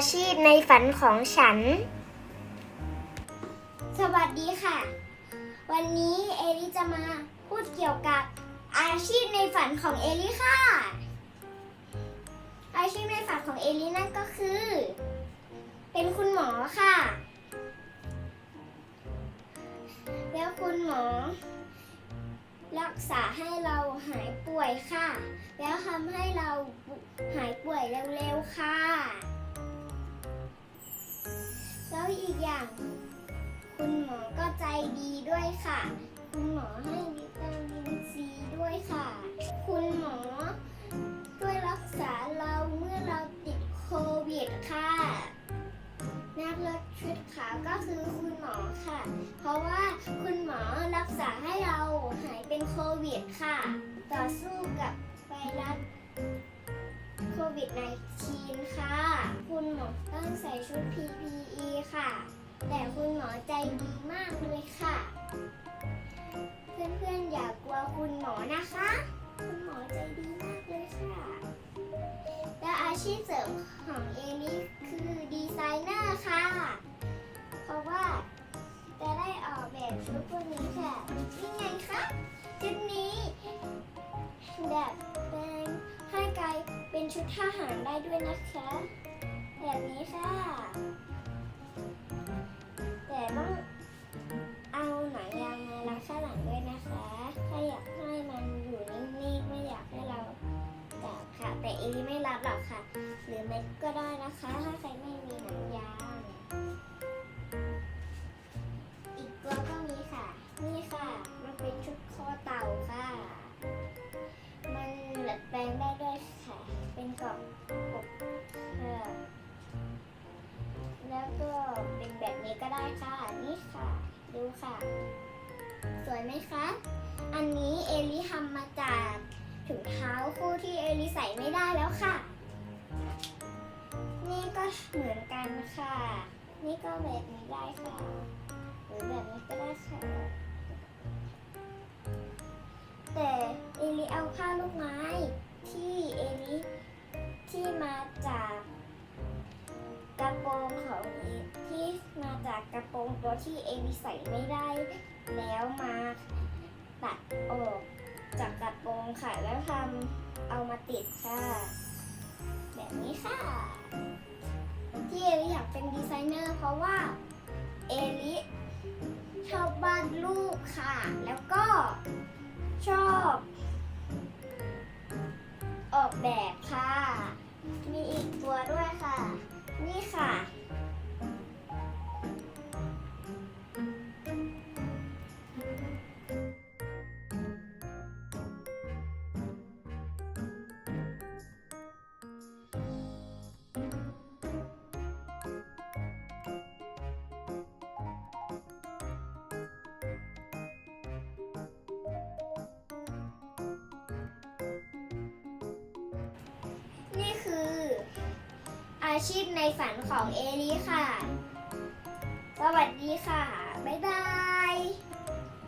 อาชีพในฝันของฉัน สวัสดีค่ะ วันนี้เอลิจะมาพูดเกี่ยวกับอาชีพในฝันของเอลิค่ะ อาชีพในฝันของเอลินั่นก็คือ เป็นคุณหมอค่ะ แล้วคุณหมอ รักษาให้เราหายป่วยค่ะ แล้วทำให้เราหายป่วยเร็วๆค่ะ แล้วอีกอย่าง คุณหมอก็ใจดีด้วยค่ะ คุณหมอให้วิตามินซีด้วยค่ะ คุณหมอช่วยรักษาเราเมื่อเราติดโควิดค่ะนักรถชุดขาวก็คือคุณหมอค่ะ เพราะว่าคุณหมอรักษาให้เราหายเป็นโควิดค่ะ ต่อสู้กับไวรัส โควิด -19 ค่ะ คุณหมอต้องใส่ชุด PPE ค่ะ แต่คุณหมอใจดีมากเลยค่ะ เพื่อนๆอย่ากกลัวคุณหมอนะคะ คุณหมอใจดีมากเลยค่ะ และอาชีพเสริมของเอลิคือดีไซเนอร์ค่ะ เพราะว่าจะได้ออกแบบชุดพวกนี้ ชุดทหารได้ด้วยนะคะ แบบนี้ค่ะ แต่ต้องเอาหนังยางมารัดข้างหลังด้วยนะคะ ถ้าอยากให้มันอยู่นิ่งๆไม่อยากให้เราจับค่ะ แต่เอลิไม่รับหรอกค่ะ หรือเม็ดก็ได้นะคะ ถ้าใครไม่มีหนังยาง อีกตัวก็มีค่ะ นี่ค่ะ มันเป็นชุดคอเต่าค่ะ แล้วก็เป็นแบบนี้ก็ได้ค่ะ นี่ค่ะ ดูค่ะ สวยไหมคะ อันนี้เอลิทำมาจากถุงเท้าคู่ที่เอลิใส่ไม่ได้แล้วค่ะ นี่ก็เหมือนกันค่ะ นี่ก็แบบนี้ได้ค่ะ หรือแบบนี้ก็ได้ค่ะ แต่เอลิเอาผ้าลูกไม้ที่เอลิที่มาจาก จากกระโปรงตัวที่เอวิใส่ไม่ได้ แล้วมาตัดออกจากกระโปรงค่ะ แล้วทำเอามาติดค่ะ แบบนี้ค่ะ ที่เอลิอยากเป็นดีไซเนอร์เพราะว่าเอลิชอบวาดรูปค่ะ แล้วก็ชอบ ออกแบบค่ะ มีอีกตัวด้วยค่ะ นี่ค่ะ นี่คือ อาชีพในฝันของเอลี่ค่ะ สวัสดีค่ะ บ๊ายบาย